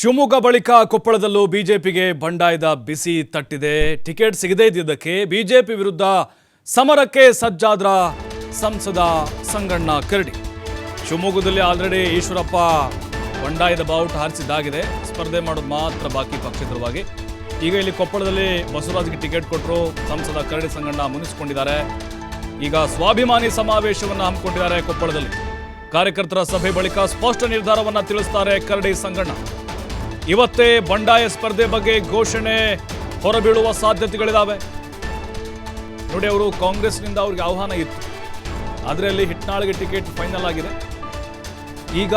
ಶಿವಮೊಗ್ಗ ಬಳಿಕ ಕೊಪ್ಪಳದಲ್ಲೂ ಬಿಜೆಪಿಗೆ ಬಂಡಾಯದ ಬಿಸಿ ತಟ್ಟಿದೆ. ಟಿಕೆಟ್ ಸಿಗದೇ ಇದ್ದಿದ್ದಕ್ಕೆ ಬಿಜೆಪಿ ವಿರುದ್ಧ ಸಮರಕ್ಕೆ ಸಜ್ಜಾದ್ರ ಸಂಸದ ಸಂಗಣ್ಣ ಕರಡಿ. ಶಿವಮೊಗ್ಗದಲ್ಲಿ ಆಲ್ರೆಡಿ ಈಶ್ವರಪ್ಪ ಬಂಡಾಯದ ಬಾವುಟ ಹಾರಿಸಿದ್ದಾಗಿದೆ. ಸ್ಪರ್ಧೆ ಮಾಡೋದು ಮಾತ್ರ ಬಾಕಿ ಪಕ್ಷೇತರವಾಗಿ. ಈಗ ಇಲ್ಲಿ ಕೊಪ್ಪಳದಲ್ಲಿ ಬಸವರಾಜ್ಗೆ ಟಿಕೆಟ್ ಕೊಟ್ಟರು ಸಂಸದ ಕರಡಿ ಸಂಗಣ್ಣ ಮುನಿಸಿಕೊಂಡಿದ್ದಾರೆ. ಈಗ ಸ್ವಾಭಿಮಾನಿ ಸಮಾವೇಶವನ್ನು ಹಮ್ಮಿಕೊಂಡಿದ್ದಾರೆ ಕೊಪ್ಪಳದಲ್ಲಿ. ಕಾರ್ಯಕರ್ತರ ಸಭೆ ಬಳಿಕ ಸ್ಪಷ್ಟ ನಿರ್ಧಾರವನ್ನು ತಿಳಿಸ್ತಾರೆ ಕರಡಿ ಸಂಗಣ್ಣ. ಇವತ್ತೇ ಬಂಡಾಯ ಸ್ಪರ್ಧೆ ಬಗ್ಗೆ ಘೋಷಣೆ ಹೊರಬೀಳುವ ಸಾಧ್ಯತೆಗಳಿದಾವೆ. ನೋಡಿ, ಅವರು ಕಾಂಗ್ರೆಸ್ನಿಂದ ಅವ್ರಿಗೆ ಆಹ್ವಾನ ಇತ್ತು. ಅದರಲ್ಲಿ ಹಿಟ್ನಾಳಿಗೆ ಟಿಕೆಟ್ ಫೈನಲ್ ಆಗಿದೆ. ಈಗ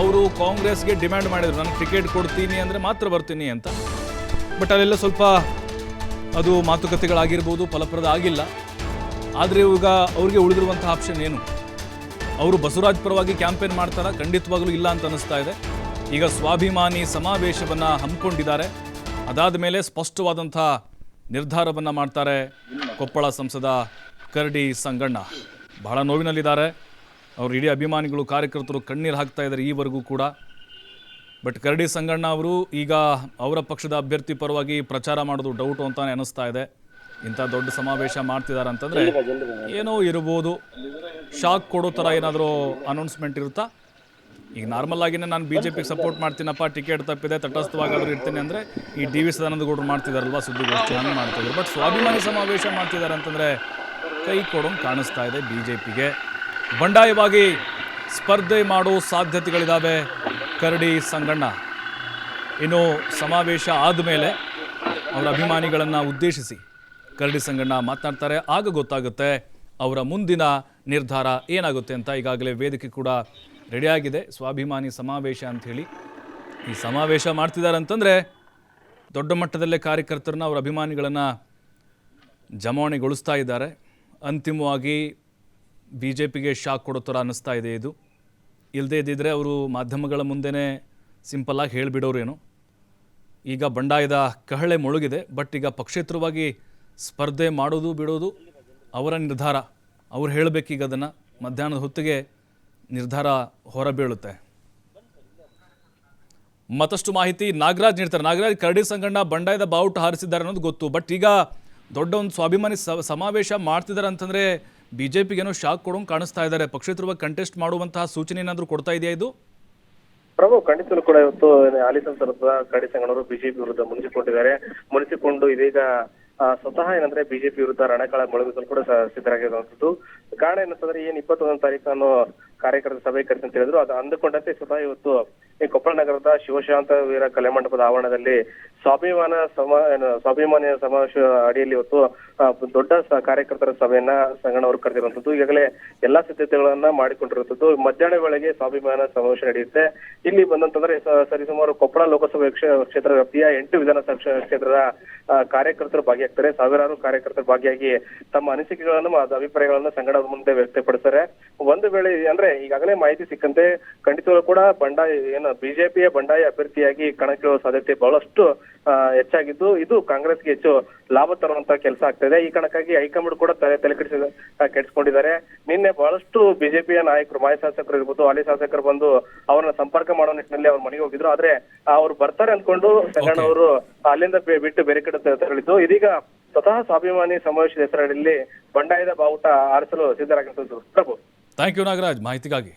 ಅವರು ಕಾಂಗ್ರೆಸ್ಗೆ ಡಿಮ್ಯಾಂಡ್ ಮಾಡಿದರು, ನನಗೆ ಟಿಕೆಟ್ ಕೊಡ್ತೀನಿ ಅಂದರೆ ಮಾತ್ರ ಬರ್ತೀನಿ ಅಂತ. ಬಟ್ ಅಲ್ಲೆಲ್ಲ ಸ್ವಲ್ಪ ಅದು ಮಾತುಕತೆಗಳಾಗಿರ್ಬೋದು, ಫಲಪ್ರದ ಆಗಿಲ್ಲ. ಆದರೆ ಇವಾಗ ಅವ್ರಿಗೆ ಉಳಿದಿರುವಂಥ ಆಪ್ಷನ್ ಏನು? ಅವರು ಬಸವರಾಜ್ ಪರವಾಗಿ ಕ್ಯಾಂಪೇನ್ ಮಾಡ್ತಾರ? ಖಂಡಿತವಾಗ್ಲೂ ಇಲ್ಲ ಅಂತ ಅನ್ನಿಸ್ತಾ ಇದೆ. ಈಗ ಸ್ವಾಭಿಮಾನಿ ಸಮಾವೇಶವನ್ನು ಹಮ್ಮಿಕೊಂಡಿದ್ದಾರೆ. ಅದಾದ ಮೇಲೆ ಸ್ಪಷ್ಟವಾದಂಥ ನಿರ್ಧಾರವನ್ನ ಮಾಡ್ತಾರೆ ಕೊಪ್ಪಳ ಸಂಸದ ಕರಡಿ ಸಂಗಣ್ಣ. ಬಹಳ ನೋವಿನಲ್ಲಿದ್ದಾರೆ. ಅವರು ಇಡೀ ಅಭಿಮಾನಿಗಳು, ಕಾರ್ಯಕರ್ತರು ಕಣ್ಣೀರು ಹಾಕ್ತಾ ಇದ್ದಾರೆ ಈವರೆಗೂ ಕೂಡ. ಬಟ್ ಕರಡಿ ಸಂಗಣ್ಣ ಅವರು ಈಗ ಅವರ ಪಕ್ಷದ ಅಭ್ಯರ್ಥಿ ಪರವಾಗಿ ಪ್ರಚಾರ ಮಾಡೋದು ಡೌಟು ಅಂತಾನೆ ಅನಿಸ್ತಾ ಇದೆ. ಇಂಥ ದೊಡ್ಡ ಸಮಾವೇಶ ಮಾಡ್ತಿದ್ದಾರೆ ಅಂತಂದ್ರೆ ಏನೋ ಇರ್ಬೋದು. ಶಾಕ್ ಕೊಡೋ ಥರ ಏನಾದರೂ ಅನೌನ್ಸ್ಮೆಂಟ್ ಇರುತ್ತಾ? ಈಗ ನಾರ್ಮಲ್ ಆಗಿನೇ ನಾನು ಬಿ ಜೆ ಪಿಗೆ ಸಪೋರ್ಟ್ ಮಾಡ್ತೀನಪ್ಪ ಟಿಕೆಟ್ ತಪ್ಪಿದೆ ತಟಸ್ಥವಾಗಾದ್ರೂ ಇರ್ತೀನಿ ಅಂದರೆ ಈ ಡಿ ವಿ ಸದಾನಂದ ಗೌಡರು ಮಾಡ್ತಿದಾರಲ್ವಾ ಸುದ್ದಿಗೋಷ್ಠಿ ಹಂಗೆ ಮಾಡ್ತಿದ್ರು ಬಟ್ ಸ್ವಾಭಿಮಾನಿ ಸಮಾವೇಶ ಮಾಡ್ತಿದ್ದಾರೆ ಅಂತಂದರೆ ಕೈ ಕೊಡೋಂಗೆ ಕಾಣಿಸ್ತಾ ಇದೆ ಬಿ ಜೆ ಪಿಗೆ ಬಂಡಾಯವಾಗಿ ಸ್ಪರ್ಧೆ ಮಾಡೋ ಸಾಧ್ಯತೆಗಳಿದ್ದಾವೆ ಕರಡಿ ಸಂಗಣ್ಣ. ಇನ್ನು ಸಮಾವೇಶ ಆದಮೇಲೆ ಅವರ ಅಭಿಮಾನಿಗಳನ್ನು ಉದ್ದೇಶಿಸಿ ಕರಡಿ ಸಂಗಣ್ಣ ಮಾತನಾಡ್ತಾರೆ. ಆಗ ಗೊತ್ತಾಗುತ್ತೆ ಅವರ ಮುಂದಿನ ನಿರ್ಧಾರ ಏನಾಗುತ್ತೆ ಅಂತ ಈಗಾಗಲೇ ವೇದಿಕೆ ಕೂಡ ರೆಡಿಯಾಗಿದೆ ಸ್ವಾಭಿಮಾನಿ ಸಮಾವೇಶ ಅಂಥೇಳಿ ಈ ಸಮಾವೇಶ ಮಾಡ್ತಿದ್ದಾರೆ ಅಂತಂದರೆ ದೊಡ್ಡ ಮಟ್ಟದಲ್ಲೇ ಕಾರ್ಯಕರ್ತರನ್ನ ಅವರ ಅಭಿಮಾನಿಗಳನ್ನು ಜಮಾವಣೆಗೊಳಿಸ್ತಾ ಇದ್ದಾರೆ. ಅಂತಿಮವಾಗಿ ಬಿ ಜೆ ಪಿಗೆ ಶಾಕ್ ಕೊಡೋ ಥರ ಅನ್ನಿಸ್ತಾ ಇದೆ ಇದು. ಇಲ್ಲದೇ ಇದ್ದಿದ್ರೆ ಅವರು ಮಾಧ್ಯಮಗಳ ಮುಂದೆನೇ ಸಿಂಪಲ್ಲಾಗಿ ಹೇಳಿಬಿಡೋರೇನು ಈಗ ಬಂಡಾಯದ ಕಹಳೆ ಮುಳುಗಿದೆ. ಬಟ್ ಈಗ ಪಕ್ಷೇತರವಾಗಿ ಸ್ಪರ್ಧೆ ಮಾಡೋದು, ಬಿಡೋದು ಅವರ ನಿರ್ಧಾರ, ಅವ್ರು ಹೇಳಬೇಕೀಗ ಅದನ್ನು ಮಧ್ಯಾಹ್ನದ ಹೊತ್ತಿಗೆ ನಿರ್ಧಾರ ಹೊರಬೀಳುತ್ತೆ. ಮತ್ತಷ್ಟು ಮಾಹಿತಿ ನಾಗರಾಜ್ ನೀಡ್ತಾರೆ. ನಾಗರಾಜ್ ಕರಡಿ ಸಂಗಣ್ಣ ಬಂಡಾಯದ ಬಾವುಟ ಹಾರಿಸಿದ್ದಾರೆ ಅನ್ನೋದು ಗೊತ್ತು. ಬಟ್ ಈಗ ದೊಡ್ಡ ಒಂದು ಸ್ವಾಭಿಮಾನಿ ಸಮಾವೇಶ ಮಾಡ್ತಿದ್ದಾರೆ ಅಂತಂದ್ರೆ ಪಿಗೆ ಏನೋ ಶಾಕ್ ಕೊಡೋಂಗೆ ಕಾಣಿಸ್ತಾ ಇದ್ದಾರೆ. ಪಕ್ಷೇತರವಾಗಿ ಕಂಟೆಸ್ಟ್ ಮಾಡುವಂತಹ ಸೂಚನೆ ಏನಾದರೂ ಕೊಡ್ತಾ ಇದೆಯಾ ಇದು? ಪ್ರಭು ಖಂಡಿತಲು ಕೂಡ ಇವತ್ತು ಹಾಲಿ ಸಂಸದ ಕರಡಿ ಬಿಜೆಪಿ ವಿರುದ್ಧ ಮುನಿಸಿಕೊಂಡಿದ್ದಾರೆ. ಮುನಿಸಿಕೊಂಡು ಇದೀಗ ಸ್ವತಃ ಏನಂದ್ರೆ ಬಿಜೆಪಿ ವಿರುದ್ಧ ರಣಕಳ ಮೊಳಗಿಸಲು ಕೂಡ ಸಿದ್ಧರಾಗಿರುವಂತದ್ದು ಕಾರಣ ಏನಂತಂದ್ರೆ ಏನ್ ಇಪ್ಪತ್ತೊಂದನೇ ತಾರೀಕು ನಾನು ಕಾರ್ಯಕರ್ತರ ಸಭೆ ಕರೆಸಿ ಅಂತ ಹೇಳಿದ್ರು. ಅದು ಅಂದುಕೊಂಡಂತೆ ಸ್ವತಃ ಇವತ್ತು ಈ ಕೊಪ್ಪಳ ನಗರದ ಶಿವಶಾಂತ ವೀರ ಕಲೆ ಮಂಟಪದ ಆವರಣದಲ್ಲಿ ಸ್ವಾಭಿಮಾನ ಸಮ ಸ್ವಾಭಿಮಾನ ಸಮಾವೇಶ ಅಡಿಯಲ್ಲಿ ಇವತ್ತು ದೊಡ್ಡ ಕಾರ್ಯಕರ್ತರ ಸಭೆಯನ್ನ ಸಂಗಣ್ಣವರು ಕರೆದಿರುವಂತದ್ದು. ಈಗಾಗಲೇ ಎಲ್ಲಾ ಸಿದ್ಧತೆಗಳನ್ನ ಮಾಡಿಕೊಂಡಿರುವಂತದ್ದು. ಮಧ್ಯಾಹ್ನ ವೇಳೆಗೆ ಸ್ವಾಭಿಮಾನ ಸಮಾವೇಶ ನಡೆಯುತ್ತೆ. ಇಲ್ಲಿ ಬಂದಂತಂದ್ರೆ ಸರಿಸುಮಾರು ಕೊಪ್ಪಳ ಲೋಕಸಭೆ ಕ್ಷ- ಕ್ಷೇತ್ರ ವ್ಯಾಪ್ತಿಯ ಎಂಟು ವಿಧಾನಸಭಾ ಕ್ಷ- ಕ್ಷೇತ್ರದ ಕಾರ್ಯಕರ್ತರು ಭಾಗಿಯಾಗ್ತಾರೆ. ಸಾವಿರಾರು ಕಾರ್ಯಕರ್ತರು ಭಾಗಿಯಾಗಿ ತಮ್ಮ ಅನಿಸಿಕೆಗಳನ್ನು ಅಭಿಪ್ರಾಯಗಳನ್ನು ಸಂಗಡದ ಮುಂದೆ ವ್ಯಕ್ತಪಡಿಸ್ತಾರೆ. ಒಂದು ವೇಳೆ ಅಂದ್ರೆ ಈಗಾಗಲೇ ಮಾಹಿತಿ ಸಿಕ್ಕಂತೆ ಖಂಡಿತವಾಗ್ಲೂ ಕೂಡ ಬಂಡಾಯ ಏನು ಬಿಜೆಪಿಯ ಬಂಡಾಯ ಅಭ್ಯರ್ಥಿಯಾಗಿ ಕಣಕ್ಕಿಳುವ ಸಾಧ್ಯತೆ ಬಹಳಷ್ಟು ಹೆಚ್ಚಾಗಿದ್ದು ಇದು ಕಾಂಗ್ರೆಸ್ಗೆ ಹೆಚ್ಚು ಲಾಭ ತರುವಂತ ಕೆಲಸ ಆಗ್ತಾ ಇದೆ. ಈ ಕಣಕ್ಕಾಗಿ ಹೈಕಮಾಂಡ್ ಕೂಡ ತಲೆ ತಲೆ ಕೆಡಿಸಿದ ಆ, ನಿನ್ನೆ ಬಹಳಷ್ಟು ಬಿಜೆಪಿಯ ನಾಯಕರು ಮಾಜಿ ಶಾಸಕರು ಇರ್ಬೋದು ಹಾಲಿ ಶಾಸಕರು ಬಂದು ಅವರನ್ನ ಸಂಪರ್ಕ ಮಾಡೋ ನಿಟ್ಟಿನಲ್ಲಿ ಅವ್ರ ಮನೆಗೆ ಹೋಗಿದ್ರು. ಆದ್ರೆ ಅವ್ರು ಬರ್ತಾರೆ ಅಂದ್ಕೊಂಡು ಸಂಗಣ್ಣ ಅವರು ಅಲ್ಲಿಂದ ಬಿಟ್ಟು ಬೇರೆ ಕಡೆ ತೆರಳಿದ್ದು. ಇದೀಗ ಸ್ವತಃ ಸ್ವಾಭಿಮಾನಿ ಸಮಾವೇಶದ ಹೆಸರಲ್ಲಿ ಬಂಡಾಯದ ಬಾವುಟ ಆರಿಸಲು ಸಿದ್ಧರಾಗಿರುತ್ತದೆ ಪ್ರಭು. ಥ್ಯಾಂಕ್ ಯು ನಾಗರಾಜ್ ಮಾಹಿತಿಗಾಗಿ